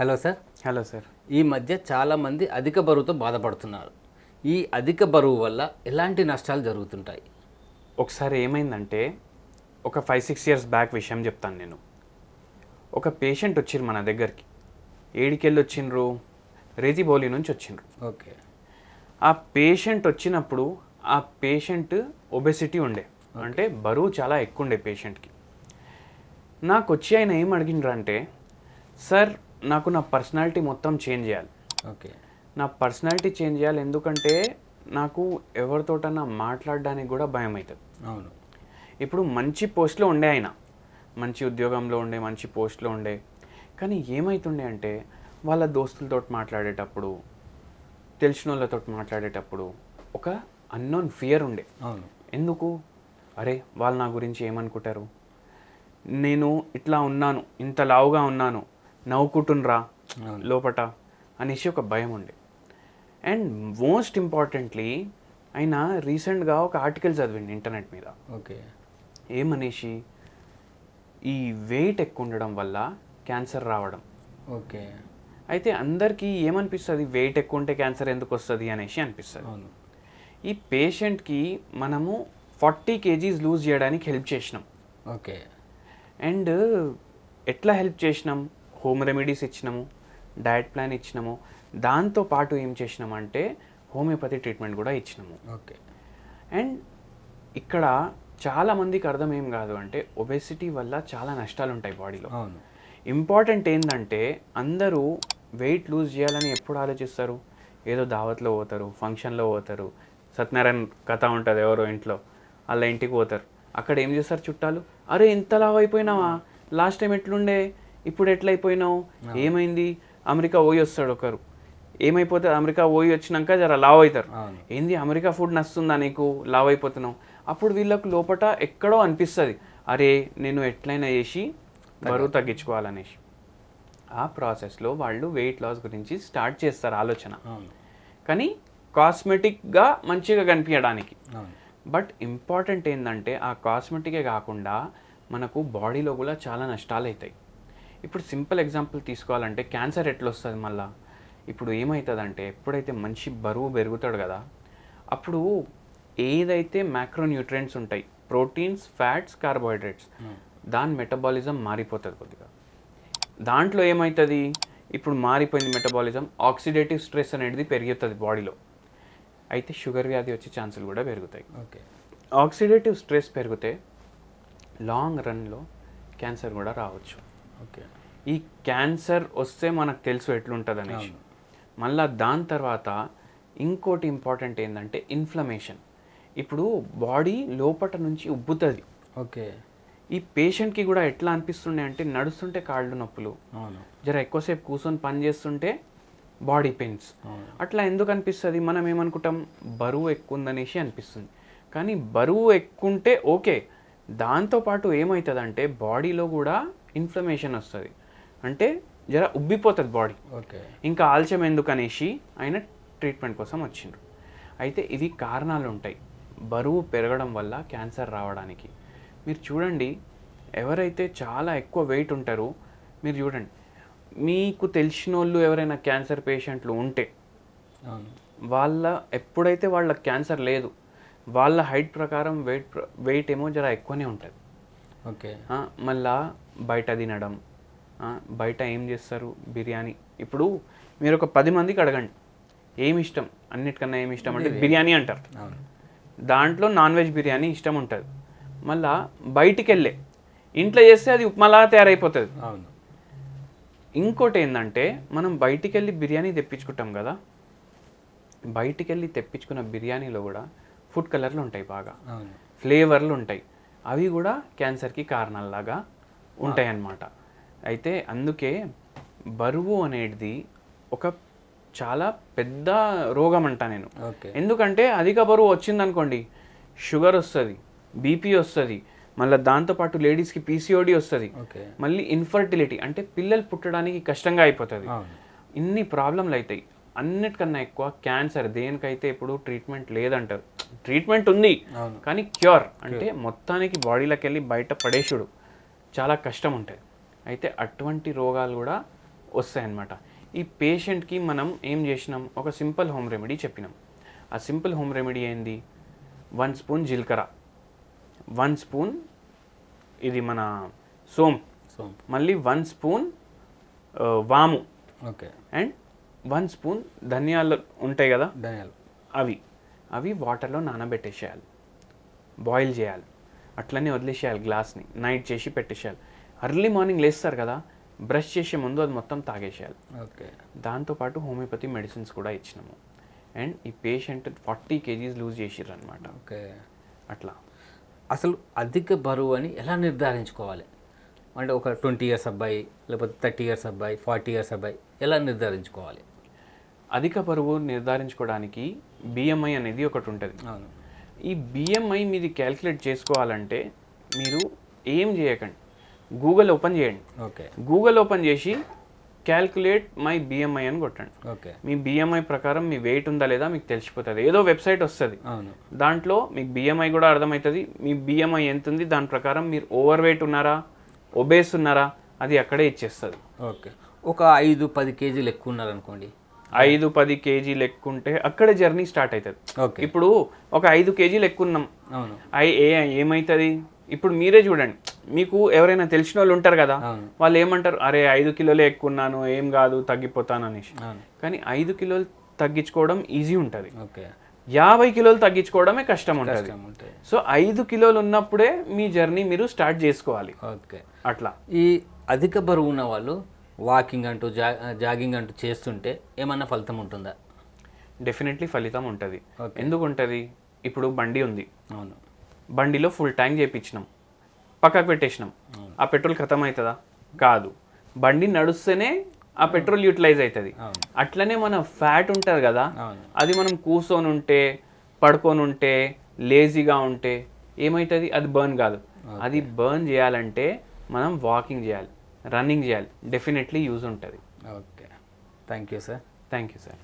Hello sir. Hello sir. ఈ మధ్య చాలామంది అధిక బరువుతో బాధపడుతున్నారు. ఈ అధిక బరువు వల్ల ఎలాంటి నష్టాలు జరుగుతుంటాయి? ఒకసారి ఏమైందంటే ఒక ఫైవ్ సిక్స్ ఇయర్స్ బ్యాక్ విషయం చెప్తాను నేను. ఒక పేషెంట్ వచ్చిర్రు మన దగ్గరికి. ఏడికెళ్ళి వచ్చిండ్రు రేతిబౌలి నుంచి వచ్చిండ్రు ఓకే. ఆ పేషెంట్ వచ్చినప్పుడు ఆ పేషెంట్ ఒబెసిటీ ఉండే. అంటే బరువు చాలా ఎక్కువ ఉండే పేషెంట్కి నాకు వచ్చి ఆయన ఏం అడిగిండ్రు అంటే సార్ నాకు నా పర్సనాలిటీ మొత్తం చేంజ్ చేయాలి. ఓకే. నా పర్సనాలిటీ చేంజ్ చేయాలి ఎందుకంటే నాకు ఎవరితోటన్నా మాట్లాడడానికి కూడా భయం అవుతుంది అవును. ఇప్పుడు మంచి పోస్ట్లో ఉండే ఆయన మంచి ఉద్యోగంలో ఉండే మంచి పోస్ట్లో ఉండే కానీ ఏమవుతుండే అంటే వాళ్ళ దోస్తులతో మాట్లాడేటప్పుడు తెలిసిన వాళ్ళతో మాట్లాడేటప్పుడు ఒక అన్నోన్ ఫియర్ ఉండే. అవును. ఎందుకు? అరే వాళ్ళు నా గురించి ఏమనుకుంటారు? నేను ఇట్లా ఉన్నాను ఇంత లావుగా ఉన్నాను నవ్వుకుంటున్రా అవును. లోపట అనేసి ఒక భయం ఉండే. అండ్ మోస్ట్ ఇంపార్టెంట్లీ ఆయన రీసెంట్గా ఒక ఆర్టికల్ చదివింది ఇంటర్నెట్ మీద. ఓకే. ఏమనేసి ఈ వెయిట్ ఎక్కువ ఉండడం వల్ల క్యాన్సర్ రావడం. ఓకే. అయితే అందరికీ ఏమనిపిస్తుంది? వెయిట్ ఎక్కువ ఉంటే క్యాన్సర్ ఎందుకు వస్తుంది అనేసి అనిపిస్తుంది. అవును. ఈ పేషెంట్కి మనము ఫార్టీ కేజీస్ లూజ్ చేయడానికి హెల్ప్ చేసినాం. ఓకే. అండ్ ఎట్లా హెల్ప్ చేసినాం? హోమ్ రెమెడీస్ ఇచ్చినాము డయట్ ప్లాన్ ఇచ్చినాము. దాంతో పాటు ఏం చేసినామంటే హోమియోపతి ట్రీట్మెంట్ కూడా ఇచ్చినాము. ఓకే. అండ్ ఇక్కడ చాలా మందికి అర్థం ఏం కాదు అంటే ఒబెసిటీ వల్ల చాలా నష్టాలు ఉంటాయి బాడీలో. అవును. ఇంపార్టెంట్ ఏంటంటే అందరూ వెయిట్ లూజ్ చేయాలని ఎప్పుడు ఆలోచిస్తారు? ఏదో దావత్లో పోతారు ఫంక్షన్లో పోతారు సత్యనారాయణ కథ ఉంటుంది ఎవరో ఇంట్లో వాళ్ళ ఇంటికి పోతారు. అక్కడ ఏం చేస్తారు చుట్టాలు? అరే ఇంత లావ్ అయిపోయినావా? లాస్ట్ టైం ఎట్లుండే? ఇప్పుడు ఎట్లయిపోయినావు? ఏమైంది? అమెరికా పోయి వస్తాడు ఒకరు. ఏమైపోతే అమెరికా పోయి వచ్చినాక జర లావ్ అవుతారు. ఏంది అమెరికా ఫుడ్ నస్తుందా నీకు? లావ్ అయిపోతున్నావు. అప్పుడు వీళ్ళకు లోపట ఎక్కడో అనిపిస్తుంది. అరే నేను ఎట్లయినా చేసి బరువు తగ్గించుకోవాలనేసి. ఆ ప్రాసెస్లో వాళ్ళు వెయిట్ లాస్ గురించి స్టార్ట్ చేస్తారు ఆలోచన. కానీ కాస్మెటిక్గా మంచిగా కనిపించడానికి. బట్ ఇంపార్టెంట్ ఏంటంటే ఆ కాస్మెటికే కాకుండా మనకు బాడీలో కూడా చాలా నష్టాలు అవుతాయి ఇప్పుడు సింపుల్ ఎగ్జాంపుల్ తీసుకోవాలంటే క్యాన్సర్ ఎట్లా వస్తుంది మళ్ళా? ఇప్పుడు ఏమవుతుందంటే ఎప్పుడైతే మనిషి బరువు పెరుగుతాడు కదా అప్పుడు ఏదైతే మ్యాక్రోన్యూట్రియంట్స్ ఉంటాయి ప్రోటీన్స్ ఫ్యాట్స్ కార్బోహైడ్రేట్స్ దాని మెటబాలిజం మారిపోతుంది కొద్దిగా. దాంట్లో ఏమవుతుంది ఇప్పుడు మారిపోయింది మెటబాలిజం ఆక్సిడేటివ్ స్ట్రెస్ అనేది పెరుగుతుంది బాడీలో. అయితే షుగర్ వ్యాధి వచ్చే ఛాన్సులు కూడా పెరుగుతాయి. ఓకే. ఆక్సిడేటివ్ స్ట్రెస్ పెరిగితే లాంగ్ రన్లో క్యాన్సర్ కూడా రావచ్చు. ఈ క్యాన్సర్ వస్తే మనకు తెలుసు ఎట్లుంటుంది అనేసి మళ్ళా దాని తర్వాత ఇంకోటి ఇంపార్టెంట్ ఏంటంటే ఇన్ఫ్లమేషన్. ఇప్పుడు బాడీ లోపట నుంచి ఉబ్బుతుంది. ఓకే. ఈ పేషెంట్కి కూడా ఎట్లా అనిపిస్తుండే అంటే నడుస్తుంటే కాళ్ళు నొప్పులు. జర ఎక్కువసేపు కూర్చొని పని చేస్తుంటే బాడీ పెయిన్స్. అట్లా ఎందుకు అనిపిస్తుంది? మనం ఏమనుకుంటాం? బరువు ఎక్కువ ఉందనేసి అనిపిస్తుంది. కానీ బరువు ఎక్కువ ఉంటే ఓకే దాంతోపాటు ఏమవుతుందంటే బాడీలో కూడా ఇన్ఫ్లమేషన్ వస్తుంది. అంటే జర ఉబ్బిపోతుంది బాడీ. ఓకే. ఇంకా ఆలస్యం ఎందుకు అనేసి ఆయన ట్రీట్మెంట్ కోసం వచ్చిండ్రు. అయితే ఇవి కారణాలు ఉంటాయి. బరువు పెరగడం వల్ల క్యాన్సర్ రావడానికి. మీరు చూడండి ఎవరైతే చాలా ఎక్కువ వెయిట్ ఉంటారో మీరు చూడండి మీకు తెలిసిన వాళ్ళు ఎవరైనా క్యాన్సర్ పేషెంట్లు ఉంటే వాళ్ళ ఎప్పుడైతే వాళ్ళ క్యాన్సర్ లేదు వాళ్ళ హైట్ ప్రకారం వెయిట్ వెయిట్ ఏమో జర ఎక్కువనే ఉంటుంది. ఓకే. మళ్ళా బయట తినడం. బయట ఏం చేస్తారు? బిర్యానీ. ఇప్పుడు మీరు ఒక పది మందికి అడగండి. ఏమి ఇష్టం? అన్నిటికన్నా ఏమి ఇష్టం అంటే బిర్యానీ. అంటారు. అవును. దాంట్లో నాన్ వెజ్ బిర్యానీ ఇష్టం ఉంటుంది. మళ్ళా బయటికి వెళ్ళే ఇంట్లో చేస్తే అది ఉప్మాలా తయారైపోతుంది. అవును. ఇంకోటి ఏంటంటే మనం బయటికి వెళ్ళి బిర్యానీ తెప్పించుకుంటాం కదా. బయటికి వెళ్ళి తెప్పించుకున్న బిర్యానీలో కూడా ఫుడ్ కలర్లు ఉంటాయి బాగా. ఫ్లేవర్లు ఉంటాయి. అవి కూడా క్యాన్సర్కి కారణాలలాగా ఉంటాయి అన్నమాట అయితే అందుకే బరువు అనేది ఒక చాలా పెద్ద రోగం అంట నేను ఎందుకంటే అధిక బరువు వచ్చిందనుకోండి షుగర్ వస్తుంది బీపీ వస్తుంది మళ్ళీ దాంతోపాటు లేడీస్కి పీసీఓడి వస్తుంది మళ్ళీ ఇన్ఫర్టిలిటీ అంటే పిల్లలు పుట్టడానికి కష్టంగా అయిపోతుంది. ఇన్ని ప్రాబ్లంలు అవుతాయి అన్నిటికన్నా ఎక్కువ క్యాన్సర్ దేనికైతే ఇప్పుడు ట్రీట్మెంట్ లేదంటారు. ట్రీట్మెంట్ ఉంది. కానీ క్యూర్. అంటే మొత్తానికి బాడీలోకి వెళ్ళి బయట పడేసుడు చాలా కష్టం ఉంటుంది అయితే అటువంటి రోగాలు కూడా వస్తాయన్నమాట. ఈ పేషెంట్కి మనం ఏం చేసినాం? ఒక సింపుల్ హోమ్ రెమెడీ చెప్పినాం. ఆ సింపుల్ హోమ్ రెమెడీ ఏంది? వన్ స్పూన్ జీలకర్ర. వన్ స్పూన్ ఇది మన సోమ్ సో. మళ్ళీ వన్ స్పూన్ వాము. ఓకే. అండ్ వన్ స్పూన్ ధనియాలు ఉంటాయి కదా? ధనియాలు. అవి. అవి వాటర్లో నానబెట్టేసేయాలి. బాయిల్ చేయాలి. అట్లనే వదిలేసేయాలి గ్లాస్ని. నైట్ చేసి పెట్టేసేయాలి. అర్లీ మార్నింగ్ లేస్తారు కదా బ్రష్ చేసే ముందు అది మొత్తం తాగేసేయాలి. ఓకే. దాంతోపాటు హోమియోపతి మెడిసిన్స్ కూడా ఇచ్చినాము. అండ్ ఈ పేషెంట్ ఫార్టీ కేజీస్ లూజ్ చేసిర్రు అనమాట ఓకే. అట్లా. అసలు అధిక బరువు అని ఎలా నిర్ధారించుకోవాలి? అంటే ఒక ట్వంటీ ఇయర్స్ అబ్బాయి లేకపోతే థర్టీ ఇయర్స్ అబ్బాయి ఫార్టీ ఇయర్స్ అబ్బాయి ఎలా నిర్ధారించుకోవాలి? అధిక బరువు నిర్ధారించుకోవడానికి బిఎంఐ అనేది ఒకటి ఉంటుంది. అవును. ఈ బిఎంఐ మీది క్యాల్కులేట్ చేసుకోవాలంటే మీరు ఏం చేయకండి? గూగుల్ ఓపెన్ చేయండి. ఓకే. గూగుల్ ఓపెన్ చేసి క్యాల్కులేట్ మై బిఎంఐ అని కొట్టండి. ఓకే. మీ బిఎంఐ ప్రకారం మీ వెయిట్ ఉందా లేదా మీకు తెలిసిపోతుంది. ఏదో వెబ్సైట్ వస్తుంది. అవును. దాంట్లో మీకు బిఎంఐ కూడా అర్థమవుతుంది. మీ బిఎంఐ ఎంత ఉంది? దాని ప్రకారం మీరు ఓవర్ వెయిట్ ఉన్నారా? ఒబేస్ ఉన్నారా? అది అక్కడే ఇచ్చేస్తుంది. ఓకే. ఒక ఐదు పది కేజీలు ఎక్కువ ఉన్నారనుకోండి ఐదు పది కేజీలు ఎక్కువ ఉంటే అక్కడే జర్నీ స్టార్ట్ అవుతుంది ఓకే. ఇప్పుడు ఒక ఐదు కేజీలు ఎక్కువ ఉన్నాం అవును. ఐ ఏ ఏమవుతుంది ఇప్పుడు మీరే చూడండి. మీకు ఎవరైనా తెలిసిన వాళ్ళు ఉంటారు కదా వాళ్ళు ఏమంటారు? అరే ఐదు కిలోలే ఎక్కువ ఉన్నాను ఏం కాదు తగ్గిపోతాను అనేసి. కానీ ఐదు కిలోలు తగ్గించుకోవడం ఈజీ ఉంటుంది. ఓకే. యాభై కిలోలు తగ్గించుకోవడమే కష్టం ఉంటుంది. సో ఐదు కిలోలు ఉన్నప్పుడే మీ జర్నీ మీరు స్టార్ట్ చేసుకోవాలి. ఓకే. అట్లా. ఈ అధిక బరువు ఉన్న వాళ్ళు వాకింగ్ అంటూ జా జాగింగ్ అంటూ చేస్తుంటే ఏమన్నా ఫలితం ఉంటుందా? డెఫినెట్లీ ఫలితం ఉంటుంది. ఎందుకు ఉంటుంది ఇప్పుడు బండి ఉంది. అవును. బండిలో ఫుల్ ట్యాంక్ చేయించినాం పక్కకు పెట్టేసినాం. ఆ పెట్రోల్ ఖతం అవుతుందా కాదు. బండి నడుస్తేనే ఆ పెట్రోల్ యూటిలైజ్ అవుతుంది అట్లనే మన ఫ్యాట్ ఉంటుంది కదా. అది మనం కూర్చొని ఉంటే పడుకొని ఉంటే లేజీగా ఉంటే ఏమవుతుంది అది బర్న్ కాదు. అది బర్న్ చేయాలంటే మనం వాకింగ్ చేయాలి. రన్నింగ్ చేయాలి. డెఫినెట్లీ యూజ్ ఉంటుంది. Okay thank you sir thank you sir